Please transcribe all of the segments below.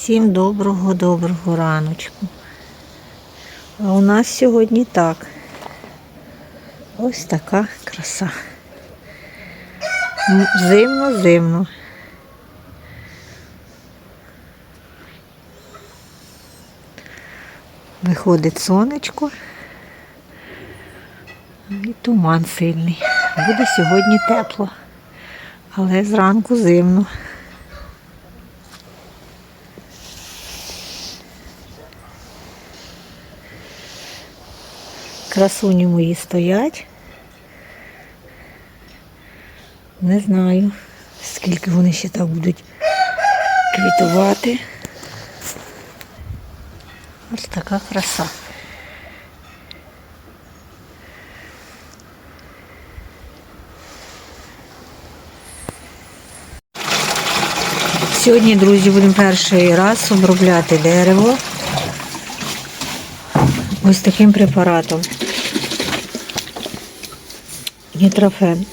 Всім доброго-доброго раночку. А у нас сьогодні так. Ось така краса. Зимно-зимно. Виходить сонечко і туман сильний. Буде сьогодні тепло, але зранку зимно. Красуні мої стоять. Не знаю, скільки вони ще так будуть квітувати. Ось така краса. Сьогодні, друзі, будемо перший раз обробляти дерево ось таким препаратом. Нітрофен.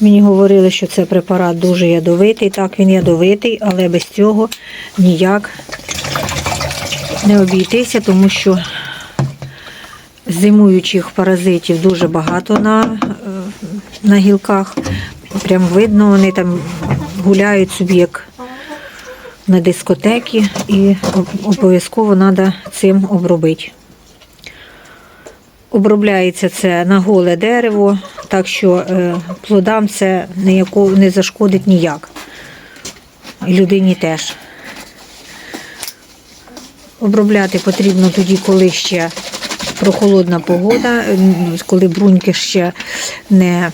Мені говорили, що це препарат дуже ядовитий. Так, він ядовитий, але без цього ніяк не обійтися, тому що зимуючих паразитів дуже багато на, е, на гілках. Прям видно, вони там гуляють собі як на дискотекі і обов'язково треба цим обробити. Обробляється це на голе дерево, так що е, плодам це не зашкодить ніяк. Людині теж. Обробляти потрібно тоді, коли ще прохолодна погода, коли бруньки ще не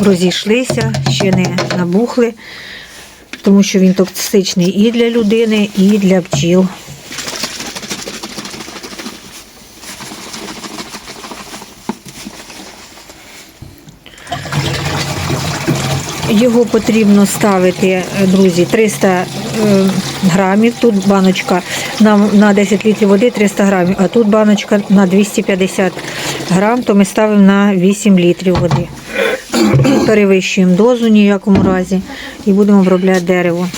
розійшлися, ще не набухли, тому що він токсичний і для людини, і для бджіл. Його потрібно ставити, е, друзі, 300 е, грамів. Тут баночка на, на 10 літрів води 300 грамів, а тут баночка на 250 грам, то ми ставимо на 8 літрів води. Перевищуємо дозу ніякому разі і будемо обробляти дерево.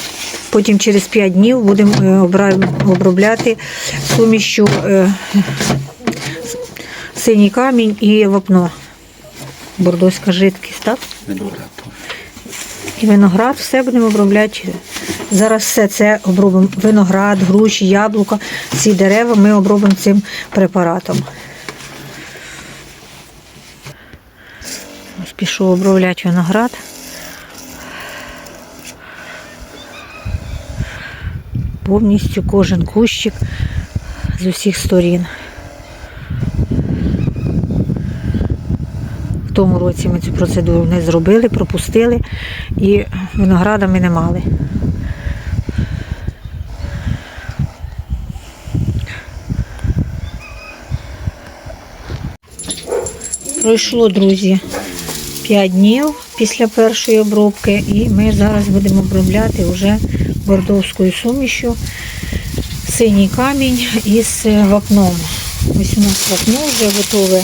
Потім через 5 днів будемо е, обробляти сумішю синій камінь і вапно. Бордоська жидкість, так? І виноград, все будемо обробляти. Зараз все це обробимо. Виноград, груші, яблука, ці дерева ми обробимо цим препаратом. Ось пішов обробляти виноград. Повністю кожен кущик з усіх сторін. Тому році ми цю процедуру не зробили, пропустили і винограда ми не мали. Пройшло, друзі, 5 днів після першої обробки, і ми зараз будемо обробляти вже бордовською сумішю синій камінь із вапном. Ось у нас вапно вже готове.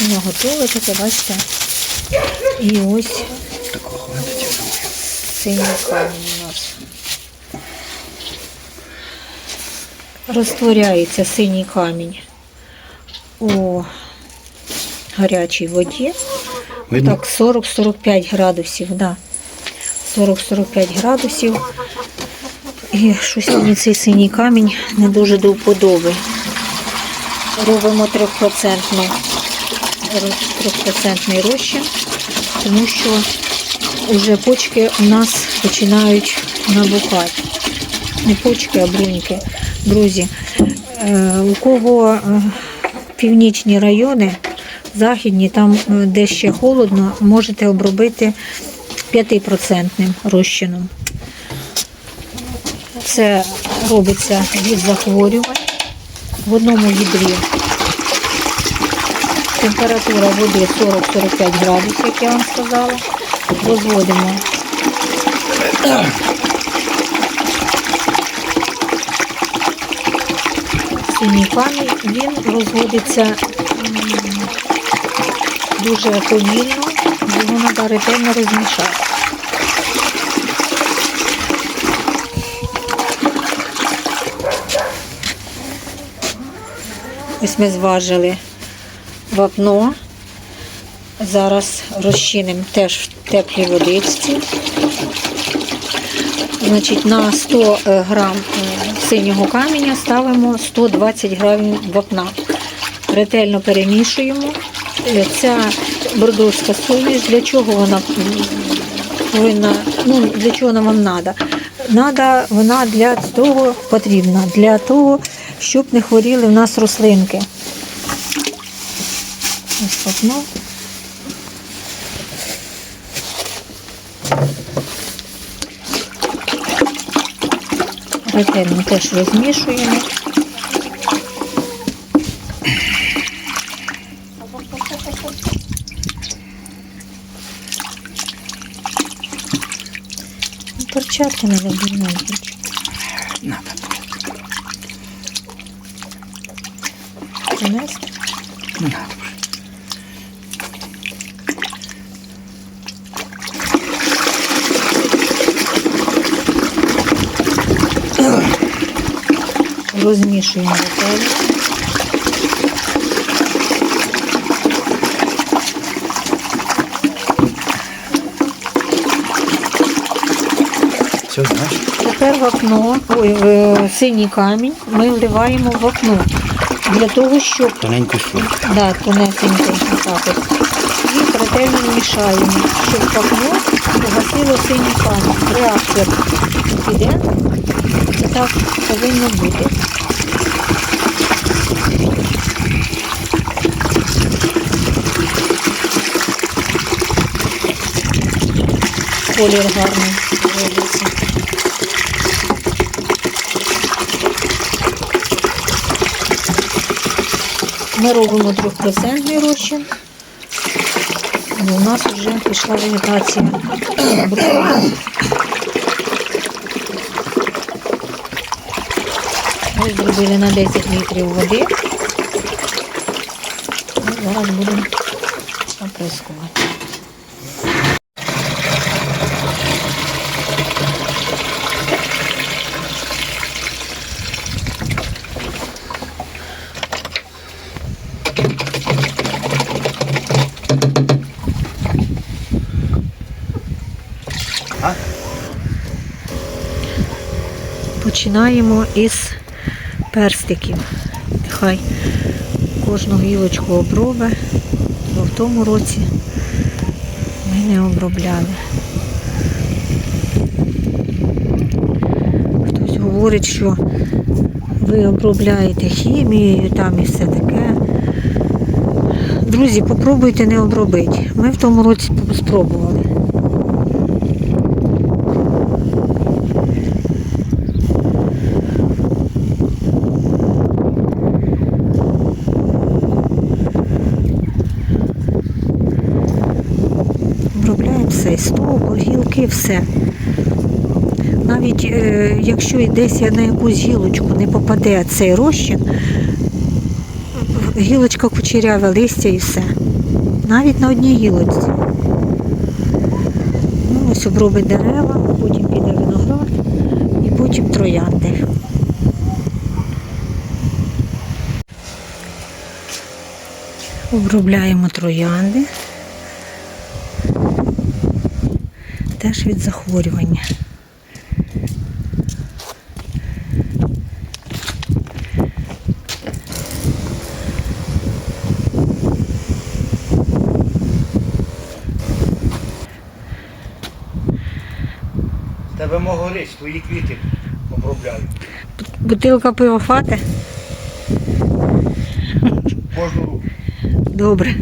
Воно готове таке, бачите. І ось синій камінь у нас. Розтворяється синій камінь у гарячій воді. Видно? Так, 40-45 градусів, да. 40-45 градусів. І щось мені цей синій камінь не дуже до вподоби. Робимо 3% трьохпроцентний розчин, тому що вже почки у нас починають набухати. Не почки, а бруньки. Друзі, е, у кого е, північні райони, західні, там е, де ще холодно, можете обробити 5% розчином. Це робиться від захворювань в одному відрі. Температура води 40-45 градусів, як я вам сказала. Розводимо. Синій камінь, він розводиться дуже повільно, його треба ретельно розмішати. Ось ми зважили вапно. Зараз розчинимо теж в теплій водичці. Значить, на 100 е, грам е, синього каменя ставимо 120 грамів вапна. Ретельно перемішуємо. Е, Ця бордовська суміш, для чого вона повинна, ну, для чого вона треба? Надо, вона для того потрібна, для того, щоб не хворіли в нас рослинки. Вапно. Ретельно теж розмішуємо. Ну, Перчатки надо більненько. Надо. Принести. Надо. Розмішуємо ретельно. Все, знаєш? Тепер вапно, ой, е, синій камінь ми вливаємо в вапно для того, щоб Тоненький шум. да, тонесенько так от. І ретельно мішаємо, щоб вапно погасило синій камінь. Реактор піде. Це так повинно бути. Колір гарний робиться. Ми робимо 3% розчин. У нас вже пішла вегетація. Ми зробили на 10 літрів води. І зараз будемо оприскувати. Починаємо із перстиків. Хай кожну гілочку обробе, бо в тому році ми не обробляли. Хтось говорить, що ви обробляєте хімією там і все таке. Друзі, попробуйте не обробити. Ми в тому році спробували. Все, стовбур, гілки, все. Навіть е, якщо і десь на якусь гілочку не попаде цей розчин, гілочка кучеряве, листя і все. Навіть на одній гілочці. Ну, ось обробить дерева, потім піде виноград і потім троянди. Обробляємо троянди. Теж від захворювання. Тебе мого річ, твої квіти обробляю. Бутилка пива фати? Кожну руку. Добре.